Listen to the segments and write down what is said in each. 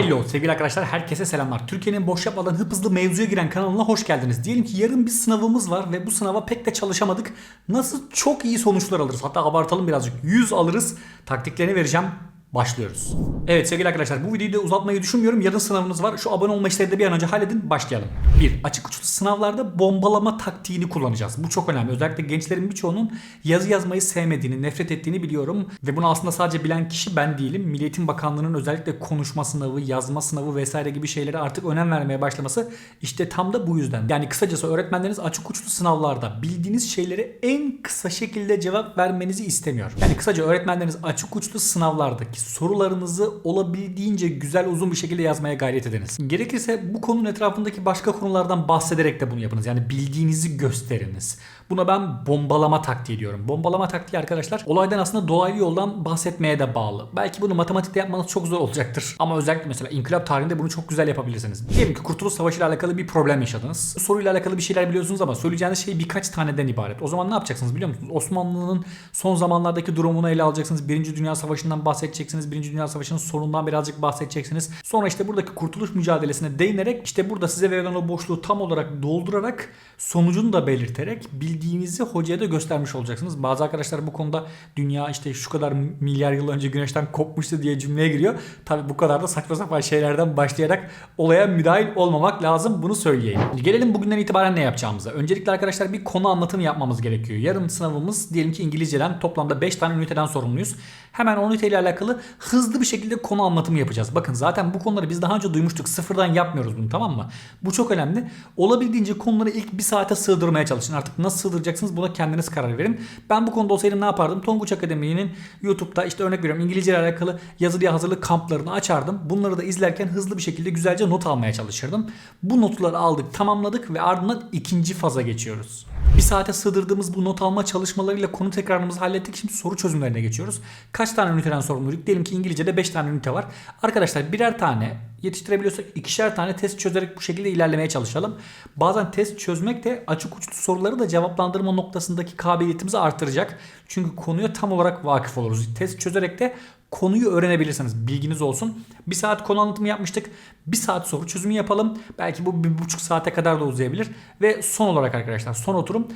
Hello sevgili arkadaşlar herkese selamlar. Türkiye'nin boş yapmadan hıp hızlı mevzuya giren kanalına hoş geldiniz. Diyelim ki yarın bir sınavımız var ve bu sınava pek de çalışamadık. Nasıl çok iyi sonuçlar alırız? Hatta abartalım birazcık. 100 alırız. Taktiklerini vereceğim. Başlıyoruz. Evet sevgili arkadaşlar bu videoyu da uzatmayı düşünmüyorum. Yarın sınavımız var. Şu abone olma işlerini de bir an önce halledin. Başlayalım. 1. Açık uçlu sınavlarda bombalama taktiğini kullanacağız. Bu çok önemli. Özellikle gençlerin birçoğunun yazı yazmayı sevmediğini, nefret ettiğini biliyorum. Ve bunu aslında sadece bilen kişi ben değilim. Milli Eğitim Bakanlığı'nın özellikle konuşma sınavı, yazma sınavı vesaire gibi şeylere artık önem vermeye başlaması işte tam da bu yüzden. Yani kısacası öğretmenleriniz açık uçlu sınavlarda bildiğiniz şeyleri en kısa şekilde cevap vermenizi istemiyor. Yani kısaca öğretmenleriniz açık uçlu sınavlardaki sorularınızı olabildiğince güzel uzun bir şekilde yazmaya gayret ediniz. Gerekirse bu konunun etrafındaki başka konulardan bahsederek de bunu yapınız. Yani bildiğinizi gösteriniz. Buna ben bombalama taktiği diyorum. Bombalama taktiği arkadaşlar olaydan aslında dolaylı yoldan bahsetmeye de bağlı. Belki bunu matematikte yapmanız çok zor olacaktır. Ama özellikle mesela inkılap tarihinde bunu çok güzel yapabilirsiniz. Diyelim ki Kurtuluş Savaşı ile alakalı bir problem yaşadınız. Bu soruyla alakalı bir şeyler biliyorsunuz ama söyleyeceğiniz şey birkaç taneden ibaret. O zaman ne yapacaksınız biliyor musunuz? Osmanlı'nın son zamanlardaki durumunu ele alacaksınız. Birinci Dünya Savaşı'ndan bahsedeceksiniz. Birinci Dünya Savaşı'nın sonundan birazcık bahsedeceksiniz. Sonra işte buradaki kurtuluş mücadelesine değinerek işte burada size verilen o boşluğu tam olarak doldurarak sonucunu da belirterek bildiğinizi hocaya da göstermiş olacaksınız. Bazı arkadaşlar bu konuda dünya işte şu kadar milyar yıl önce güneşten kopmuştu diye cümleye giriyor. Tabi bu kadar da saçma sapan şeylerden başlayarak olaya müdahil olmamak lazım. Bunu söyleyeyim. Gelelim bugünden itibaren ne yapacağımıza. Öncelikle arkadaşlar bir konu anlatımı yapmamız gerekiyor. Yarın sınavımız diyelim ki İngilizceden toplamda 5 tane üniteden sorumluyuz. Hemen o üniteyle alakalı hızlı bir şekilde konu anlatımı yapacağız. Bakın zaten bu konuları biz daha önce duymuştuk. Sıfırdan yapmıyoruz bunu tamam mı? Bu çok önemli. Olabildiğince konuları ilk bir saate sığdırmaya çalışın. Artık nasıl sığdıracaksınız buna kendiniz karar verin. Ben bu konuda olsaydım ne yapardım? Tonguç Akademi'nin YouTube'da işte örnek veriyorum İngilizce ile alakalı yazı diye hazırlık kamplarını açardım. Bunları da izlerken hızlı bir şekilde güzelce not almaya çalışırdım. Bu notları aldık, tamamladık ve ardından ikinci faza geçiyoruz. Bir saate sığdırdığımız bu not alma çalışmalarıyla konu tekrarımızı hallettik. Şimdi soru çözümlerine geçiyoruz. Kaç tane üniteden sorumluyuz? Diyelim ki İngilizce'de 5 tane ünite var. Arkadaşlar birer tane yetiştirebiliyorsak ikişer tane test çözerek bu şekilde ilerlemeye çalışalım. Bazen test çözmek de açık uçlu soruları da cevaplandırma noktasındaki kabiliyetimizi artıracak. Çünkü konuya tam olarak vakıf oluruz. Test çözerek de konuyu öğrenebilirsiniz. Bilginiz olsun. Bir saat konu anlatımı yapmıştık. Bir saat soru çözümü yapalım. Belki bu bir buçuk saate kadar da uzayabilir. Ve son olarak arkadaşlar son oturum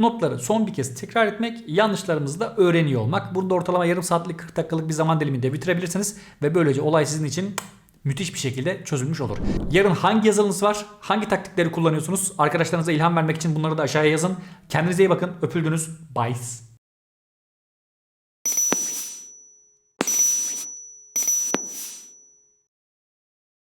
Notları son bir kez tekrar etmek, yanlışlarımızı da öğreniyor olmak. Burada ortalama yarım saatlik 40 dakikalık bir zaman diliminde bitirebilirsiniz. Ve böylece olay sizin için müthiş bir şekilde çözülmüş olur. Yarın hangi yazılınız var? Hangi taktikleri kullanıyorsunuz? Arkadaşlarınıza ilham vermek için bunları da aşağıya yazın. Kendinize iyi bakın. Öpüldünüz. Bye.